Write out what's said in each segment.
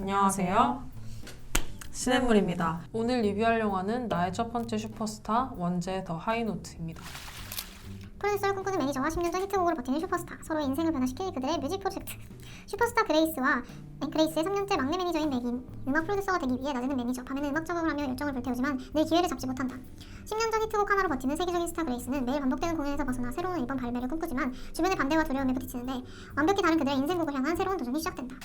안녕하세요. 시냇물입니다. 오늘 리뷰할 영화는 나의 첫 번째 슈퍼스타 원제 더 하이노트입니다. 프로듀서를 꿈꾸는 매니저와 10년 전 히트곡으로 버티는 슈퍼스타 서로의 인생을 변화시킬 그들의 뮤직 프로젝트 슈퍼스타 그레이스와 네, 그레이스의 3년째 막내 매니저인 맥인 음악 프로듀서가 되기 위해 낮에는 매니저 밤에는 음악 작업을 하며 열정을 불태우지만 늘 기회를 잡지 못한다 10년 전 히트곡 하나로 버티는 세계적인 스타 그레이스는 매일 반복되는 공연에서 벗어나 새로운 앨범 발매를 꿈꾸지만 주변의 반대와 두려움에 부딪히는데 완벽히 다른 그들의 인생곡을 향한 새로운 도전이 시작된다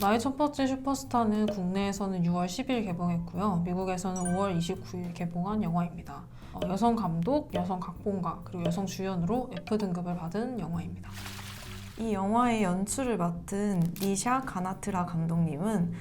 나의 첫 번째 슈퍼스타는 국내에서는 6월 10일 개봉했고요. 미국에서는 5월 29일 개봉한 영화입니다. 어, 여성 감독, 여성 각본가, 그리고 여성 주연으로 F등급을 받은 영화입니다. 이 영화의 연출을 맡은 니샤 가나트라 감독님은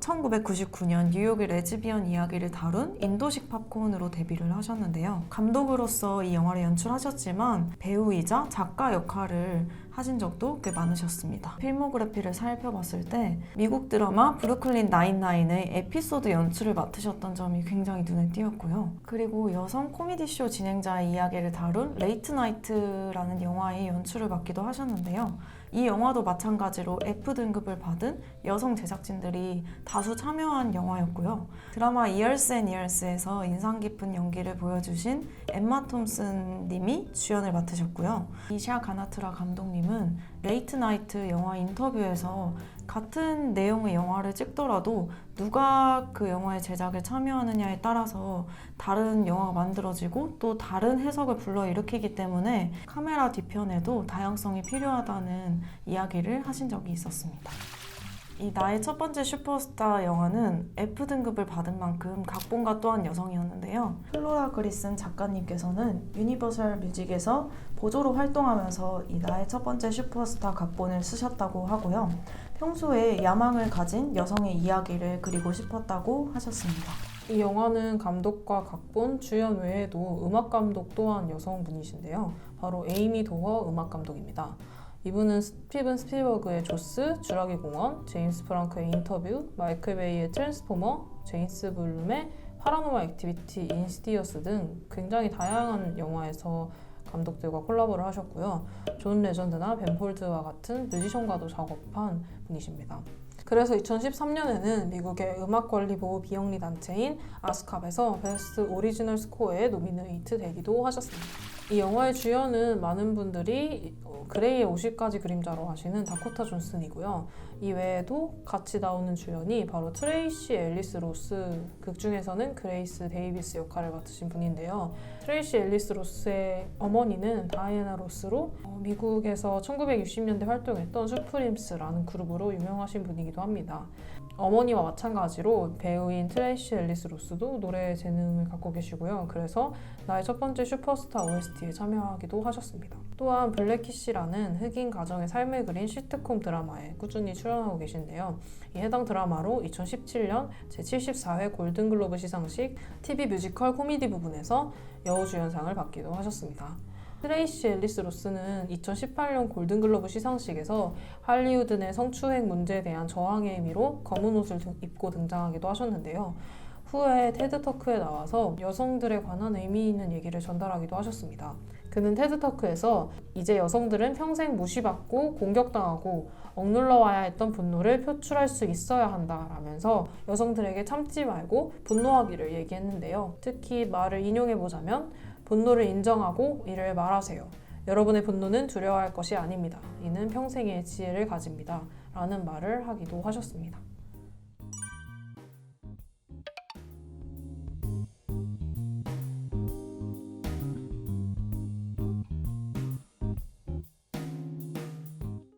1999년 뉴욕의 레즈비언 이야기를 다룬 인도식 팝콘으로 데뷔를 하셨는데요. 감독으로서 이 영화를 연출하셨지만 배우이자 작가 역할을 하신 적도 꽤 많으셨습니다. 필모그래피를 살펴봤을 때 미국 드라마 브루클린 나인나인의 에피소드 연출을 맡으셨던 점이 굉장히 눈에 띄었고요. 그리고 여성 코미디 쇼 진행자의 이야기를 다룬 레이트 나이트라는 영화의 연출을 맡기도 하셨는데요. 이 영화도 마찬가지로 F등급을 받은 여성 제작진들이 다수 참여한 영화였고요. 드라마 이얼스 앤 이얼스에서 인상 깊은 연기를 보여주신 엠마 톰슨 님이 주연을 맡으셨고요. 이샤 가나트라 감독님 은 레이트 나이트 영화 인터뷰에서 같은 내용의 영화를 찍더라도 누가 그 영화의 제작에 참여하느냐에 따라서 다른 영화가 만들어지고 또 다른 해석을 불러일으키기 때문에 카메라 뒤편에도 다양성이 필요하다는 이야기를 하신 적이 있었습니다. 이 나의 첫 번째 슈퍼스타 영화는 F등급을 받은 만큼 각본가 또한 여성이었는데요. 플로라 그리슨 작가님께서는 유니버설 뮤직에서 보조로 활동하면서 이 나의 첫 번째 슈퍼스타 각본을 쓰셨다고 하고요. 평소에 야망을 가진 여성의 이야기를 그리고 싶었다고 하셨습니다. 이 영화는 감독과 각본, 주연 외에도 음악 감독 또한 여성분이신데요. 바로 에이미 도어 음악 감독입니다. 이분은 스티븐 스필버그의 조스, 주라기 공원, 제임스 프랑크의 인터뷰, 마이클 베이의 트랜스포머, 제임스 블룸의 파라노마 액티비티, 인시디어스 등 굉장히 다양한 영화에서 감독들과 콜라보를 하셨고요. 존 레전드나 벤 폴드와 같은 뮤지션과도 작업한 분이십니다. 그래서 2013년에는 미국의 음악 권리 보호 비영리 단체인 아스캅에서 베스트 오리지널 스코어에 노미네이트 되기도 하셨습니다. 이 영화의 주연은 많은 분들이 어, 그레이의 50가지 그림자로 하시는 다코타 존슨이고요. 이 외에도 같이 나오는 주연이 바로 트레이시 앨리스 로스, 극 중에서는 그레이스 데이비스 역할을 맡으신 분인데요. 트레이시 앨리스 로스의 어머니는 다이애나 로스로 어, 미국에서 1960년대 활동했던 슈프림스라는 그룹으로 유명하신 분이기도 합니다. 어머니와 마찬가지로 배우인 트레이시 앨리스 로스도 노래 재능을 갖고 계시고요. 그래서 나의 첫 번째 슈퍼스타 OST에 참여하기도 하셨습니다. 또한 블랙키시라는 흑인 가정의 삶을 그린 시트콤 드라마에 꾸준히 출연하고 계신데요. 이 해당 드라마로 2017년 제74회 골든글로브 시상식 TV 뮤지컬 코미디 부분에서 여우주연상을 받기도 하셨습니다. 트레이시 앨리스 로스는 2018년 골든글로브 시상식에서 할리우드 내 성추행 문제에 대한 저항의 의미로 검은 옷을 등- 입고 등장하기도 하셨는데요. 후에 테드 터크에 나와서 여성들에 관한 의미 있는 얘기를 전달하기도 하셨습니다. 그는 테드 터크에서 이제 여성들은 평생 무시받고 공격당하고 억눌러 와야 했던 분노를 표출할 수 있어야 한다라면서 여성들에게 참지 말고 분노하기를 얘기했는데요. 특히 말을 인용해 보자면 분노를 인정하고 이를 말하세요. 여러분의 분노는 두려워할 것이 아닙니다. 이는 평생의 지혜를 가집니다. 라는 말을 하기도 하셨습니다.